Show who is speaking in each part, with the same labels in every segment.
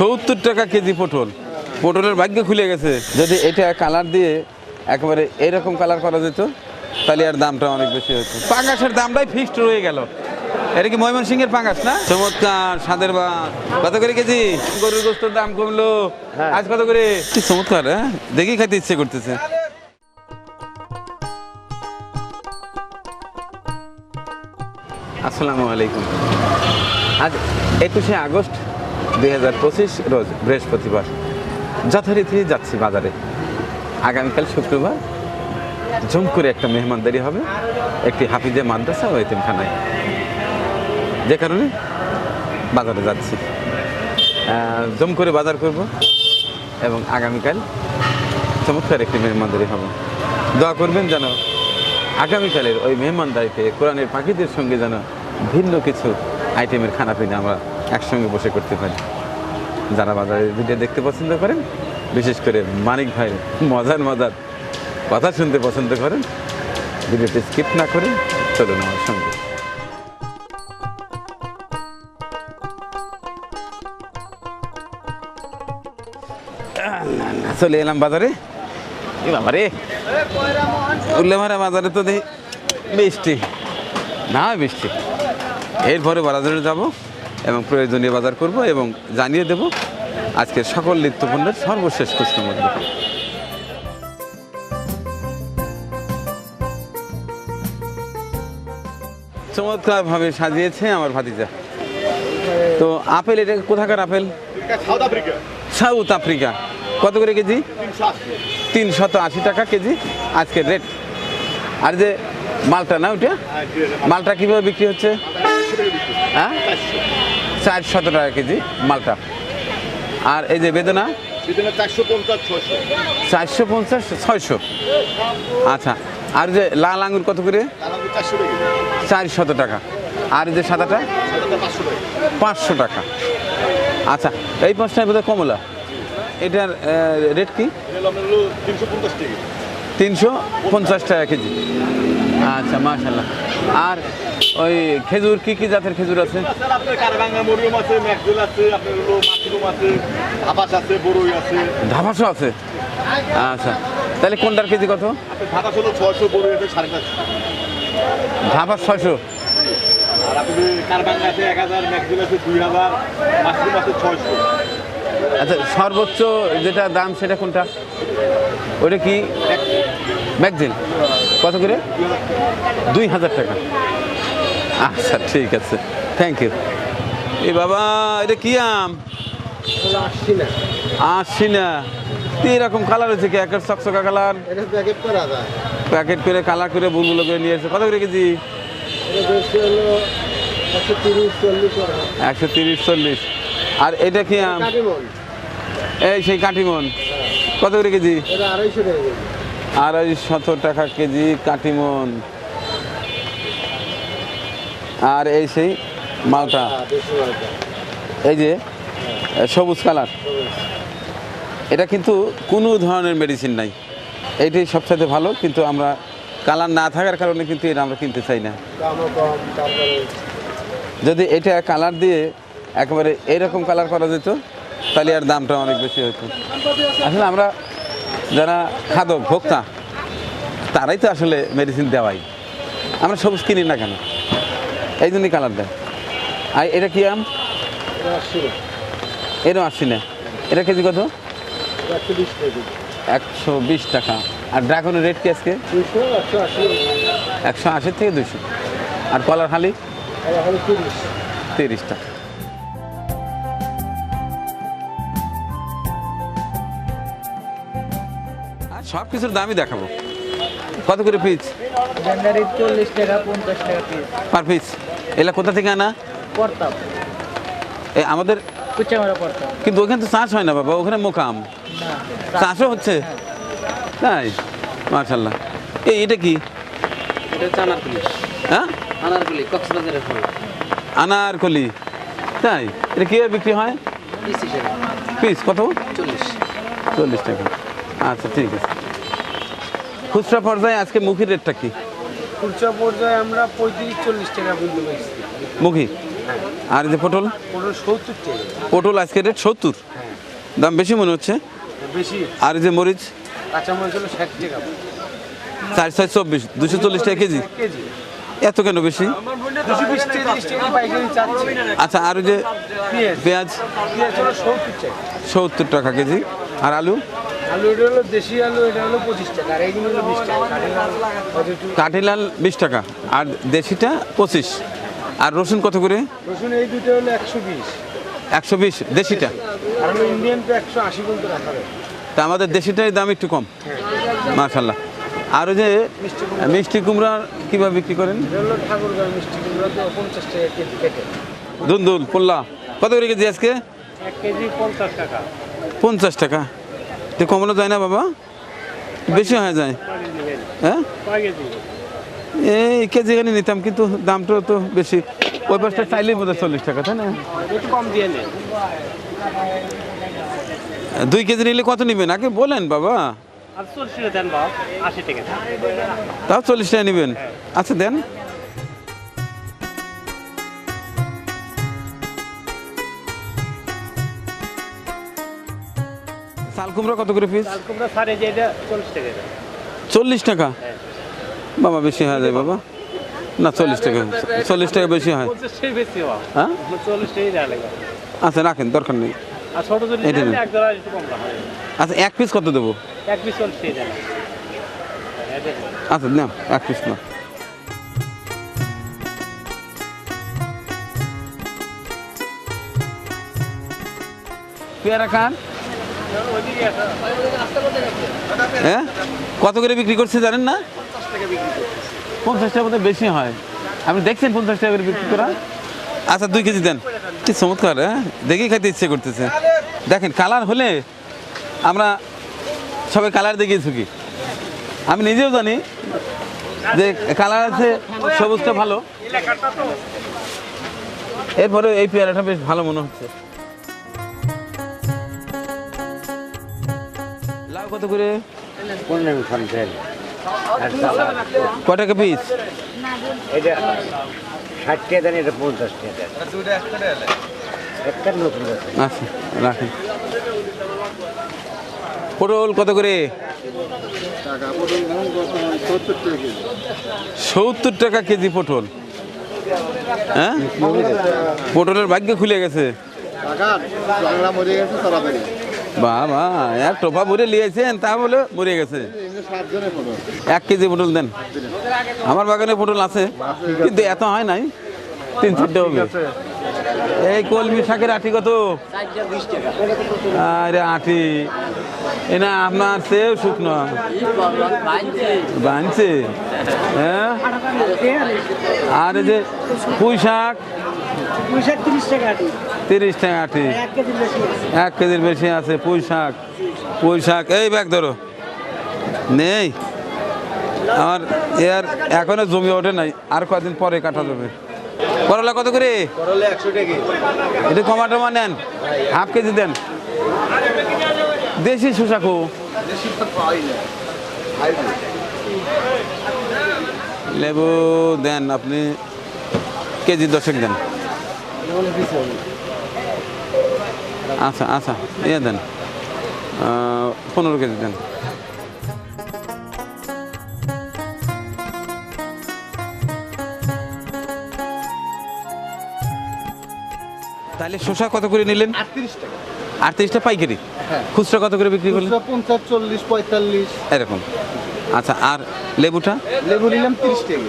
Speaker 1: সত্তর টাকা কেজি পটল। পটলের ভাগ্য খুলে গেছে। যদি এটা কালার দিয়ে একেবারে এরকম কালার করা যেত তাহলে আর দামটা অনেক বেশি হতো। পাঙ্গাসের দামটাই ফিক্সড রয়ে গেল। এটা কি ময়মন সিংহের পাঙ্গাস না? চমৎকার স্বাদের বা কত করে কেজি? গরুর গোস্তর দাম কমলো। আজ কত করে? কি চমৎকার হ্যাঁ? দেখি খাইতে ইচ্ছে করতেছে। আসসালামু আলাইকুম। আজ একুশে আগস্ট দুই হাজার পঁচিশ রোজ বৃহস্পতিবার। যথারীতি যাচ্ছি বাজারে। আগামীকাল শুক্রবার জম করে একটা মেহমানদারি হবে, একটি হাফিজে মাদ্রাসা ও এতিমখানায়। যে কারণে বাজারে যাচ্ছি। জম করে বাজার করব এবং আগামীকাল চমৎকার একটি মেহমানদারি হবে। দোয়া করবেন যেন আগামীকালের ওই মেহমানদারিতে কোরআনের পাখিদের সঙ্গে যেন ভিন্ন কিছু আইটেমের খানা পিনা আমরা একসঙ্গে বসে করতে পারি। যারা বাজারে ভিডিও দেখতে পছন্দ করেন, বিশেষ করে মানিক ভাই, মজার মজার কথা শুনতে পছন্দ করেন ভিডিওটি স্কিপ না করে চলুন আমার সঙ্গে। চলে এলাম বাজারে। এ বাবা উল্লেমারা বাজারে তো দেখি বৃষ্টি। না বৃষ্টি। এরপরে বাজারে যাব। এবং প্রয়োজনীয় বাজার করব এবং জানিয়ে দেব আজকে সকল নিত্যপণ্যের সর্বশেষ খুচরো মূল্য চমৎকারভাবে সাজিয়েছে আমার ভাতিজা। তো আপেল এটা কোথাকার আপেল?
Speaker 2: South Africa.
Speaker 1: কত করে কেজি? তিনশত আশি টাকা কেজি আজকের রেট। আর যে মালটা না ওইটা? মালটা কীভাবে বিক্রি হচ্ছে? হ্যাঁ? চারশত টাকা কেজি মালটা। আর এই যে বেদনা?
Speaker 2: চারশো পঞ্চাশ
Speaker 1: ছয়শো। আচ্ছা আর যে লাল আঙুর কত করে? চারশত টাকা। আর যে সাদাটা?
Speaker 2: পাঁচশো টাকা
Speaker 1: আচ্ছা এই পাঁচটায় বোধহয় কমলা। এটার রেট কি?
Speaker 2: তিনশো পঞ্চাশ টাকা
Speaker 1: কেজি। আচ্ছা মাশাল্লাহ আর ওই খেজুর কি কি জাতের খেজুর আছে?
Speaker 2: মরিয়ম আছে
Speaker 1: আচ্ছা। তাহলে কোনটার কেজি কত?
Speaker 2: আছে
Speaker 1: ছয়শো? আচ্ছা সর্বোচ্চ যেটা দাম সেটা কোনটা? ওটা কি? ম্যাগজিন কত করে? দুই হাজার টাকা। আচ্ছা ঠিক আছে। থ্যাংক ইউ এ বাবা এটা কি আম?
Speaker 3: আসছি না
Speaker 1: এরকম কালার হয়েছে কি? একটা চকচকা কালার
Speaker 3: প্যাকেট করা
Speaker 1: কালার করে বুলবুলো করে নিয়ে এসে কত করে কেজি?
Speaker 3: একশো তিরিশ চল্লিশ
Speaker 1: আর এটা কি আম? এই সেই কাটিমন কত করে কেজি?
Speaker 3: আড়াইশো টাকা কেজি।
Speaker 1: আড়াই শত টাকা কেজি কাটিমন আর এই সেই মালটা। এই যে, সবুজ কালার। এটা কিন্তু কোনো ধরনের মেডিসিন নাই। এইটাই সবসাথে ভালো, কিন্তু আমরা কালার না থাকার কারণে কিন্তু এটা আমরা কিনতে চাই না। যদি এটা কালার দিয়ে একেবারে এইরকম কালার করা যেত, তাহলে আর দামটা অনেক বেশি হতো। আসলে আমরা যারা খাদক, ভোক্তা, তারাই তো আসলে মেডিসিন দেওয়াই। আমরা সবুজ কিনি না কেন? এই জন্যই কালার দেয়। আর এটা কি আম? এরও আসছি না এটা কেজি কত?
Speaker 3: একশো বিশ টাকা।
Speaker 1: আর ড্রাগনের রেট কি আজকে?
Speaker 3: একশো আশি।
Speaker 1: আশি থেকে দুশো আর কলার হালি?
Speaker 3: তিরিশ।
Speaker 1: টাকা। সব কিছুর দামই দেখাবো। কত করে পিস
Speaker 3: ভেন্ডারি চল্লিশ টাকা পঞ্চাশ টাকা পিস
Speaker 1: পার পিস এলা কোথা থেকে আনা?
Speaker 3: পড়তাম
Speaker 1: এ আমাদের কিন্তু ওখানে তো চাষ হয় না বাবা ওখানে মোকাম।
Speaker 3: না
Speaker 1: চাষও হচ্ছে? তাই? মার্শাল্লাহ এই এটা কি? হ্যাঁ?
Speaker 4: আনারকুলি কক্সবাজারের ফল।
Speaker 1: আনারকলি। তাই? এটা কীভাবে বিক্রি হয়?
Speaker 4: পিস
Speaker 1: কত?
Speaker 4: চল্লিশ।
Speaker 1: চল্লিশ টাকা। আচ্ছা ঠিক আছে। খুচরা পর্যায়ে আজকে মুখির রেটটা কি?
Speaker 3: খুচরা পর্যায়ে আমরা পঁয়ত্রিশ চল্লিশ টাকা পর্যন্ত বেচছি
Speaker 1: মুখি? আর এই যে পটল?
Speaker 3: পনেরো সত্তর টাকা।
Speaker 1: পটল আজকে রেট সত্তর? দাম বেশি মনে হচ্ছে?
Speaker 3: বেশি।
Speaker 1: আর যে মরিচ?
Speaker 3: কাঁচামরিচ হলো ষাট টাকা।
Speaker 1: চার ছয় চব্বিশ দুশো চল্লিশ টাকা কেজি? এত কেন বেশি? আচ্ছা আর যে
Speaker 3: পেঁয়াজ। সত্তর টাকা
Speaker 1: কেজি। আর আলু?
Speaker 3: আলু এটা হলো দেশি আলু এটা হলো পঁচিশ টাকা আর এইগুলো হলো বিশ টাকা
Speaker 1: কাঠিলাল বিশ টাকা আর দেশিটা পঁচিশ। আর রসুন কত করে?
Speaker 3: রসুন এই দুটো হলো একশো বিশ।
Speaker 1: একশো বিশ দেশিটা?
Speaker 3: আর হলো ইন্ডিয়ান তো একশো আশি পর্যন্ত রাখা
Speaker 1: তা আমাদের দেশিটাই দাম একটু কম। মাশাল্লাহ আর ওই যে মিষ্টি কুমড়ার কীভাবে বিক্রি করেন?
Speaker 3: কুমড়া
Speaker 1: দুন্দুল পোল্লা। কত করে কেজি আজকে?
Speaker 3: পঞ্চাশ টাকা।
Speaker 1: পঞ্চাশ টাকা। তো কমানো যায় না বাবা? বেশি হয়ে যায়। হ্যাঁ? এই কেজি এখানে নিতাম কিন্তু দামটা তো বেশি। ওই পাশটা চাইলেই বোধ চল্লিশ টাকা তাই না?
Speaker 3: কম দিয়ে
Speaker 1: দুই কেজি নিলে কত নেবেন? আগে বলেন বাবা। তাও চল্লিশ টাকা নেবেন। আচ্ছা দেন। চাল কুমড়া কত করে পিস
Speaker 3: চাল কুমড়া সারে যে এটা চল্লিশ টাকা।
Speaker 1: চল্লিশ টাকা? বাবা বেশি হয়ে যায় বাবা। না চল্লিশ টাকা চল্লিশ টাকা বেশি হয়। হ্যাঁ। আচ্ছা রাখেন দরকার নেই।
Speaker 3: আর ছোটো যদি
Speaker 1: এটা
Speaker 3: হয়।
Speaker 1: আচ্ছা এক পিস কত দেবো?
Speaker 3: দেখুন।
Speaker 1: আচ্ছা না এক পিস না। পেয়ারা খান? হ্যাঁ? কত করে বিক্রি করছে জানেন না? পঞ্চাশ টাকা মধ্যে বেশি হয়। আপনি দেখছেন পঞ্চাশ টাকা করে বিক্রি করা? আচ্ছা দুই কেজি দেন। কি চমৎকার হ্যাঁ? দেখেই খাইতে ইচ্ছে করতেছে। দেখেন, কালার হলে আমরা সবাই কালার দেখিয়ে থাকি আমি নিজেও জানি যে কালার আছে, সবুজটা ভালো। এরপরে এই পেয়ারাটা বেশ ভালো মনে হচ্ছে। কত করে? টাকা পিস
Speaker 3: এটা ষাট টাকা দেন এটা পঞ্চাশ টাকা দেন। একটা নতুন আছে।
Speaker 1: আচ্ছা রাখেন। পটল কত করে? সত্তর টাকা কেজি। পটল। হ্যাঁ? পটলের ভাগ্য খুলে গেছে। বাবা, এক টোপা ভরে লিয়েছেন, তা বলে মরে গেছে। এক কেজি পটল দেন। আমার বাগানে পটল আছে, কিন্তু এত হয় নাই, তিন চারটে হবে। এই কলমি শাকের আটি কত? আরে আটি এনা আপনার সেও শুকনো। বানছে? হ্যাঁ? আর এই যে পুঁই শাক?
Speaker 3: পয়সা তিরিশ টাকা আটি।
Speaker 1: তিরিশ টাকা আটি।
Speaker 3: এক
Speaker 1: কেজির বেশি আছে পুঁই শাক। পুঁই শাক এই ব্যাগ ধরো। নেই। আমার এর এখনও জমি ওঠে নাই আর কদিন পরে কাটা যাবে। করলা কত করে? এটা কমা টমা নেন হাফ কেজি দেন। দেশি খো লেবু দেন আপনি কেজি দশেক দেন। আচ্ছা আচ্ছা ইয়ে দেন। পনেরো কেজি দেন। তাহলে শসা কত করে নিলেন?
Speaker 2: আটত্রিশ টাকা।
Speaker 1: আটত্রিশটা পাইকারি?
Speaker 2: হ্যাঁ।
Speaker 1: খুচরা কত করে বিক্রি করলেন?
Speaker 2: পঞ্চাশ চল্লিশ পঁয়তাল্লিশ।
Speaker 1: এরকম। আচ্ছা আর লেবুটা?
Speaker 2: লেবু নিলাম তিরিশ টাকা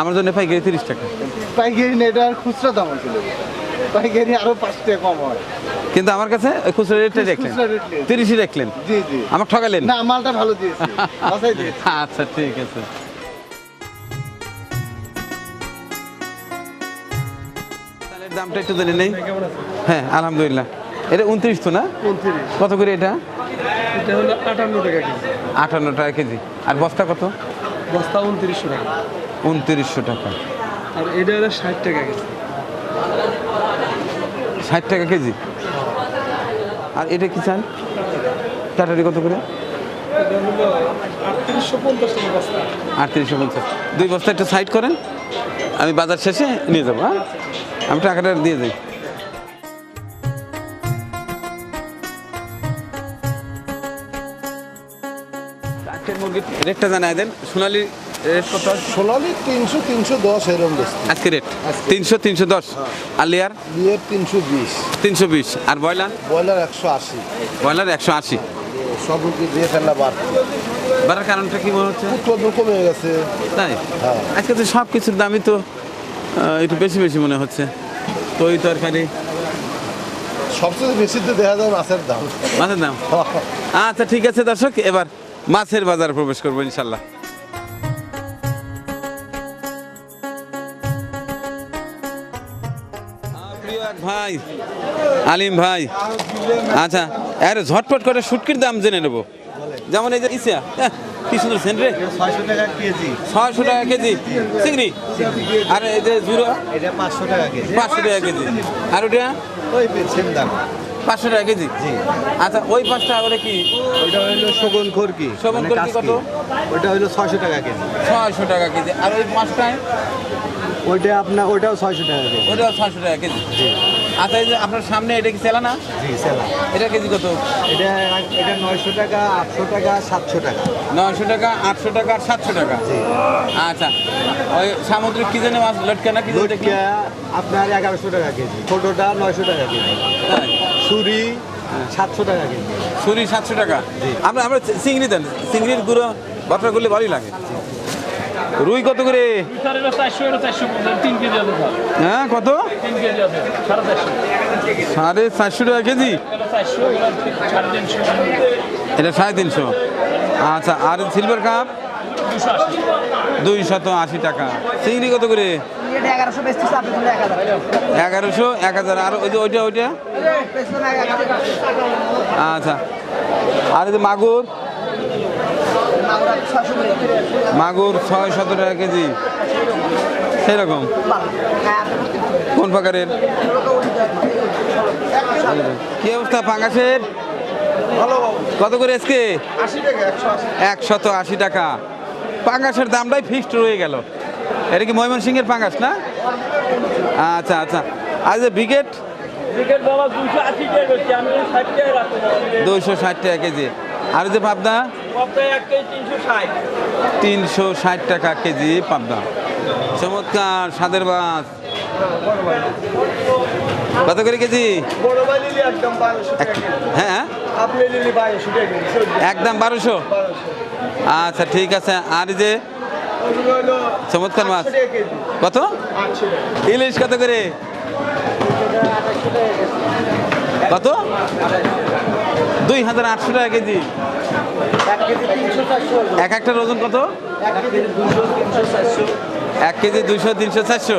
Speaker 1: আমার জন্য পাইকারি তিরিশ টাকা।
Speaker 2: পাইকারি এটা আর খুচরা দাম আছে পাইকারি আরও পাঁচ টাকা কম হয়।
Speaker 1: কিন্তু আমার কাছে খুচরা রেটটা দেখলেন। তিরিশই দেখলেন?
Speaker 2: জি জি।
Speaker 1: আমার ঠকালেন?
Speaker 2: না মালটা ভালো দিয়েছি।
Speaker 1: আচ্ছা ঠিক আছে। দামটা একটু জানি নেই। হ্যাঁ আলহামদুলিল্লাহ। এটা উনত্রিশ তো না? কত করে এটা?
Speaker 3: এটা হলো আটান্ন টাকা কেজি।
Speaker 1: আটান্ন টাকা কেজি। আর বস্তা কত?
Speaker 3: বস্তা উনত্রিশশো টাকা।
Speaker 1: উনত্রিশশো টাকা।
Speaker 3: আর এটা ষাট টাকা কেজি।
Speaker 1: ষাট টাকা কেজি। আর এটা কি চান? টাটারি কত করে? আটত্রিশশো পঞ্চাশ। দুই বস্তা একটু সাইড করেন। আমি বাজার শেষে নিয়ে যাব হ্যাঁ? আমি টাকাটা দিয়ে দিই। মুরগির রেটটা জানাই দেন। সোনালি রেট কত?
Speaker 5: সোনালি তিনশো তিনশো দশ বেশি
Speaker 1: আজকে রেট তিনশো তিনশো দশ। আর লেয়ার
Speaker 5: তিনশো বিশ।
Speaker 1: তিনশো বিশ। আর ব্রয়লার
Speaker 5: ব্রয়লার একশো আশি।
Speaker 1: ব্রয়লার একশো আশি।
Speaker 5: সব দিয়ে ফেললা বাড়ছে
Speaker 1: বাড়ার কারণটা কি মনে হচ্ছে?
Speaker 5: উৎপাদন কমে গেছে।
Speaker 1: তাই?
Speaker 5: হ্যাঁ।
Speaker 1: আজকে তো সব কিছুর দামই তো একটু বেশি বেশি মনে হচ্ছে। তো ওই তরকারি?
Speaker 5: সবচেয়ে বেশি তো দেখা যায় মাছের দাম।
Speaker 1: মাছের দাম? আচ্ছা ঠিক আছে দর্শক এবার মাছের বাজার প্রবেশ করব ইনশাল্লাহ। প্রিয় এক ভাই আলিম ভাই। আচ্ছা আরে ঝটপট করে শুটকির দাম জেনে নেব। যেমন এই যে ইসিয়া আহ, কি সুন্দর সেন রে।
Speaker 2: ছয়শো টাকা কেজি।
Speaker 1: ছয়শো টাকা কেজি। চিংড়ি। আর এই যে
Speaker 2: এটা পাঁচশো টাকা কেজি।
Speaker 1: পাঁচশো টাকা কেজি। আর ওটা?
Speaker 2: ওই সেম দাম।
Speaker 1: পাঁচশো টাকা কেজি? আচ্ছা ওই পাঁচ টাকা করে কি?
Speaker 2: ওইটা হইল শগুন খরকি
Speaker 1: শগুন
Speaker 2: মানে
Speaker 1: খরকি কত?
Speaker 2: ওইটা হইল ছয়শো টাকা কেজি।
Speaker 1: ছয়শো টাকা কেজি। আর ওই পাঁচটায়?
Speaker 2: ওইটা আপনার ওইটাও ছয়শো টাকা কেজি।
Speaker 1: ওটাও ছয়শো টাকা কেজি। আচ্ছা এই যে আপনার সামনে এটা কি চেলা না?
Speaker 2: জি সেলা।
Speaker 1: এটা কেজি কত?
Speaker 2: এটা এটা নয়শো টাকা আটশো টাকা সাতশো টাকা।
Speaker 1: নয়শো টাকা আটশো টাকা আর সাতশো টাকা? আচ্ছা ওই সামুদ্রিক কি জানে মাছ লটকা না কি জানি
Speaker 2: আপনার এগারোশো টাকা কেজি ছোটোটা নয়শো টাকা কেজি? ছুরি সাতশো টাকা কেজি।
Speaker 1: ছুরি সাতশো টাকা? আমরা আমরা চিংড়ি দেন চিংড়ির গুঁড়ো বাটার করলে ভালোই লাগে। রুই কত করে? হ্যাঁ কত?
Speaker 6: সাড়ে চারশো
Speaker 1: টাকা কেজি?
Speaker 6: এটা সাড়ে তিনশো।
Speaker 1: আচ্ছা আর সিলভার কাপ দুই শত আশি টাকা। চিংড়ি কত করে?
Speaker 7: এগারোশো, এক হাজার।
Speaker 1: আর ওই যে ওইটা ওইটা? আচ্ছা। আর মাগুর? মাগুর ছয় শত টাকা কেজি। সেরকম কোন প্রকারের? কি অবস্থা পাঙ্গাসের? কত করে আজকে? একশত আশি টাকা। পাঙ্গাসের দামটাই ফিক্সড রয়ে গেল। এটা কি ময়মনসিংহের পাঙ্গাস না? আচ্ছা আচ্ছা। আর যে ব্রিগেড? দুইশো ষাট টাকা কেজি। আর যে
Speaker 6: কেজি তিনশো ষাট।
Speaker 1: টাকা কেজি পাবদা। চমৎকার সাদের মাছ কত করে কেজি? হ্যাঁ
Speaker 2: কেজি
Speaker 1: একদম বারোশো? আচ্ছা ঠিক আছে। আর যে চমৎকার মাছ। কত? ইলিশ কত করে? কত? দুই হাজার আটশো টাকা কেজি।
Speaker 2: এক
Speaker 1: একটার ওজন কত?
Speaker 2: এক কেজি দুশো তিনশো চারশো।
Speaker 1: এক কেজি দুইশো তিনশো চারশো?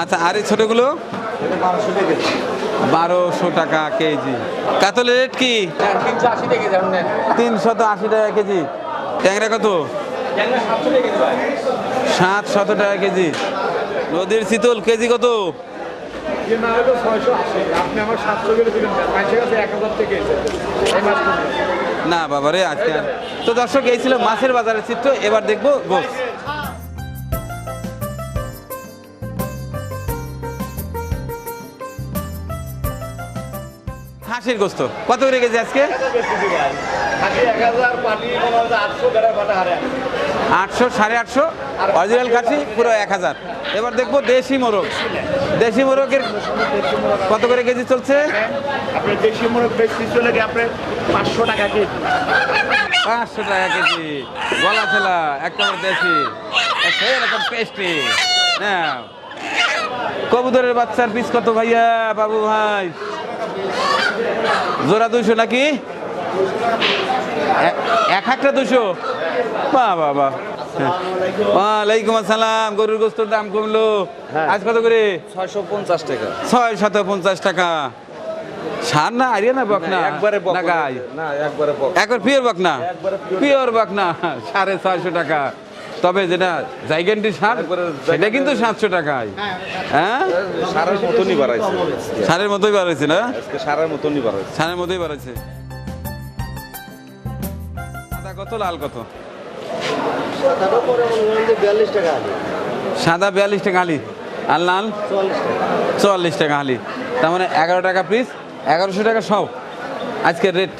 Speaker 1: আচ্ছা আর এই ছোটোগুলো?
Speaker 2: বারোশো টাকা কেজি।
Speaker 1: কাতলের রেট কি?
Speaker 4: টাকা
Speaker 1: তিনশত আশি টাকা কেজি। ট্যাংরা কত? সাত শত টাকা কেজি। নদীর শীতল কেজি কত?
Speaker 2: যে না হলো ছয়শো আশি। আপনি আমার সাতশো করে দিলেন মানুষের কাছে এক হাজার থেকে
Speaker 1: না বাবারে আজকে আর- তো দর্শক এই ছিল মাছের বাজারের চিত্র। এবার দেখব গোস। হাঁসের গোস্ত। কত করে গেছে আজকে?
Speaker 2: আটশো
Speaker 1: সাড়ে আটশো। অরিজিনাল খাসি পুরো এক হাজার। এবার দেখব দেশি মোরগ। দেশি মোরগের কত করে কেজি চলছে?
Speaker 2: আপনার দেশি মোরগ বেশি চলে গিয়ে আপনার পাঁচশো টাকা কেজি।
Speaker 1: পাঁচশো টাকা কেজি। গলা ছেলা একেবারে দেশি। সেরকম টেস্টি হ্যাঁ কবুতরের বাচ্চার পিস কত ভাইয়া বাবু ভাই? জোড়া দুশো নাকি? এক একটা দুশো বা বাহ। ওয়ালাইকুম আসসালাম। গরুর গোস্তর দাম কমলো। আজ কত করে?
Speaker 4: ছয়শো পঞ্চাশ টাকা।
Speaker 1: ছয় শত পঞ্চাশ টাকা। সার না আরিয়া না বক না
Speaker 2: একবারে বক
Speaker 1: গাই।
Speaker 2: না একবারে
Speaker 1: পিওর বাক না পিওর। বাক না সাড়ে ছয়শো টাকা। তবে যেটা জাইগেন্টি সার সেটা কিন্তু সাতশো টাকায়। হ্যাঁ?
Speaker 2: সারের মতনই বাড়াইছে।
Speaker 1: সারের মতোই বাড়াইছে না?
Speaker 2: সারের মতনই বাড়াইছে।
Speaker 1: সারের মতোই বাড়াইছে। কত লাল কত? সাদা বিয়াল্লিশ টাকা আলি। আর লাল? চুয়াল্লিশ টাকা। হালি তার মানে এগারো টাকা পিস এগারোশো টাকা সব। আজকের রেট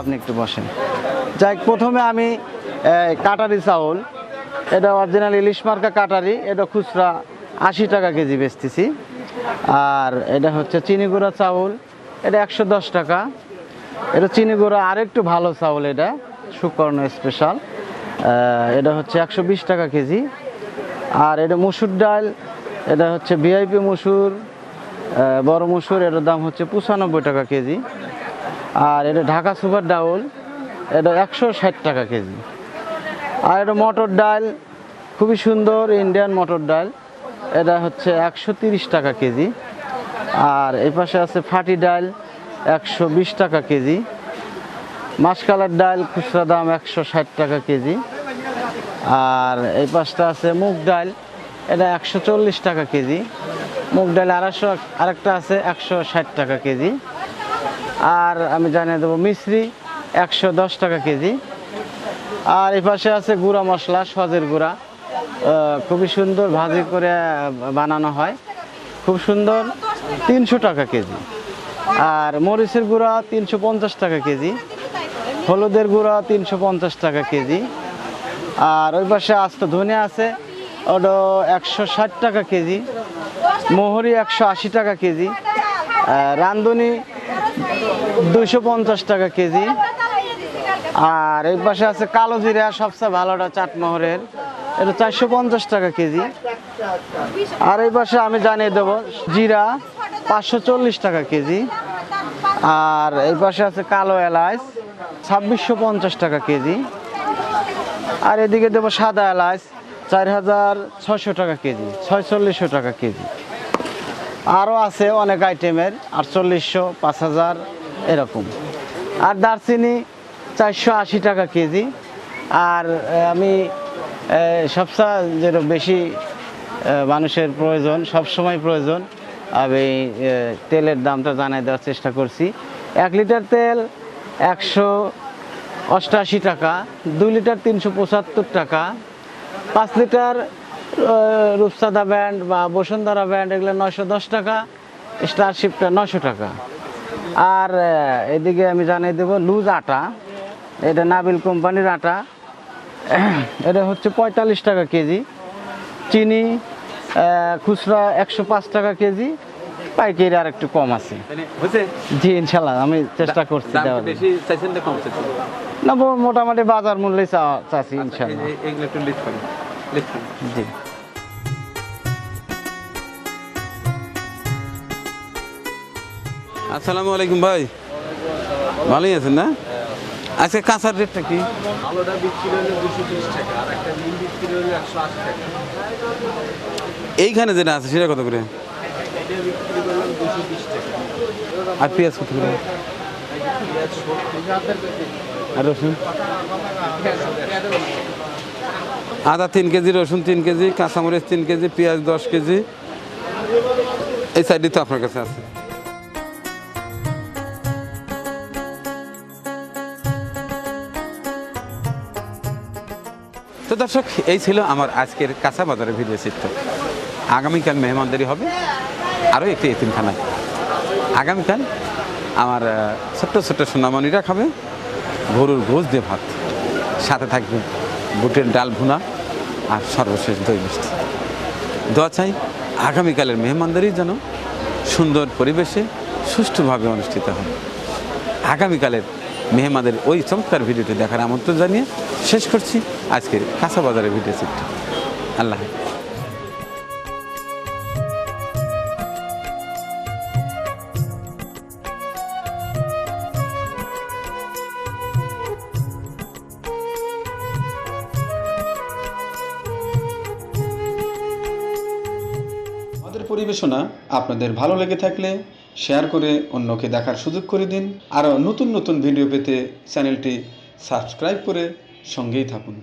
Speaker 8: আপনি একটু বসেন। যাই প্রথমে আমি কাটারি চাউল। এটা অরিজিনাল ইলিশ মার্কা কাটারি। এটা খুচরা আশি টাকা কেজি বেচতেছি। আর এটা হচ্ছে চিনি গুঁড়া চাউল। এটা একশো দশ টাকা। এটা চিনি গুঁড়া আর একটু ভালো চাউল এটা, সুকর্ণ স্পেশাল এটা হচ্ছে একশো বিশ টাকা কেজি। আর এটা মুসুর ডাল। এটা হচ্ছে ভিআইপি মুসুর। বড় মুসুর। এটার দাম হচ্ছে পঁচানব্বই টাকা কেজি। আর এটা ঢাকা সুপার ডাউল। এটা একশো ষাট টাকা কেজি। আর এটা মটর ডাল, খুবই সুন্দর ইন্ডিয়ান মটর ডাল। এটা হচ্ছে একশো টাকা কেজি। আর এই পাশে আছে ফাটি ডাল, একশো বিশ টাকা কেজি। মাসকালার ডাল, খুচরা দাম একশো ষাট টাকা কেজি। আর এই পাশটা আছে মুগ ডাল, এটা একশো চল্লিশ টাকা কেজি। মুগ ডাল আড়াইশো, আরেকটা আছে একশো ষাট টাকা কেজি। আর আমি জানিয়ে দেবো মিশ্রি একশো দশ টাকা কেজি। আর এই পাশে আছে গুঁড়া মশলা, সজের গুঁড়া। খুবই সুন্দর ভাজি করে বানানো হয়। খুব সুন্দর, তিনশো টাকা কেজি। আর মরিচের গুঁড়া তিনশো পঞ্চাশ টাকা কেজি। হলুদের গুঁড়া তিনশো পঞ্চাশ টাকা কেজি। আর ওই পাশে আস্ত ধনে আছে, ওটা একশো ষাট টাকা কেজি। মোহরি একশো আশি টাকা কেজি। রান্ধুনি দুইশো পঞ্চাশ টাকা কেজি। আর এই পাশে আছে কালো জিরা, সবচেয়ে ভালোটা চাটমোহরের এটা চারশো পঞ্চাশ টাকা কেজি। আর এই পাশে আমি জানিয়ে দেবো, জিরা পাঁচশো চল্লিশ টাকা কেজি। আর এই পাশে আছে কালো এলাচ ছাব্বিশশো পঞ্চাশ টাকা কেজি। আর এদিকে দেবো সাদা এলাচ চার হাজার ছশো টাকা কেজি, ছয়চল্লিশশো টাকা কেজি। আরও আছে অনেক আইটেমের, আটচল্লিশশো, পাঁচ হাজার, এরকম। আর দারচিনি চারশো আশি টাকা কেজি। আর আমি সবচেয়ে যেটা বেশি মানুষের প্রয়োজন সব সময় প্রয়োজন, আমি তেলের দামটা জানাই দেওয়ার চেষ্টা করছি। এক লিটার তেল একশো অষ্টাশি টাকা, দুই লিটার তিনশো পঁচাত্তর টাকা, পাঁচ লিটার রূপসাদা ব্যান্ড বা বসুন্ধরা ব্যান্ড, এগুলো নশো দশ টাকা, স্টারশিপটা নশো টাকা। আর এদিকে আমি জানিয়ে দেবো লুজ আটা। এটা নাবিল কোম্পানির আটা। এটা হচ্ছে পঁয়তাল্লিশ টাকা কেজি। চিনি খুচরা একশো পাঁচ টাকা কেজি। পাইকারি আর একটু কম আছে। জি ইনশাল্লাহ আমি চেষ্টা করছি
Speaker 1: দাম
Speaker 8: দেওয়ার। জন্য।
Speaker 1: বেশি চাইছেন না
Speaker 8: মোটামুটি বাজার মূল্যে চা- চাচ্ছি ইনশাল্লাহ। জি।
Speaker 1: আসসালামু আলাইকুম ভাই। ভালোই আছেন না? আজকে কাঁচার রেটটা কি
Speaker 2: আলোটা বিক্রি হলো দুশো টাকা আর একটা মিল বিক্রি হলো একশো আশি টাকা।
Speaker 1: এইখানে যেটা আছে সেটা কত করে? আর পেঁয়াজ কত করে? আর রসুন? আদা তিন কেজি রসুন তিন কেজি কাঁচামরিচ তিন কেজি পেঁয়াজ দশ কেজি। এই সাইডে তো আপনার কাছে আছে। তো দর্শক, এই ছিল আমার আজকের কাঁচা বাজারের ভিডিও চিত্র। আগামীকাল মেহমানদারি হবে আরও একটি এতিমখানায়। আগামীকাল আমার ছোট্ট ছোট্ট সোনামণিরা খাবে গরুর গোস দিয়ে ভাত। সাথে থাকবে বুটের ডাল ভুনা আর সর্বশেষ দই মিষ্টি। দোয়া চাই আগামীকালের মেহমানদারি যেন সুন্দর পরিবেশে সুষ্ঠুভাবে অনুষ্ঠিত হয়। আগামীকালের মেহমানদের ওই চমৎকার ভিডিওটি দেখার আমন্ত্রণ জানিয়ে শেষ করছি। আজকের কাঁচা বাজারের ভিডিও চিত্র। আল্লাহ
Speaker 9: পরিবেশনা আপনাদের ভালো লেগে থাকলে শেয়ার করে অন্যকে দেখার সুযোগ করে দিন। আরও নতুন নতুন ভিডিও পেতে চ্যানেলটি সাবস্ক্রাইব করে সঙ্গেই থাকুন।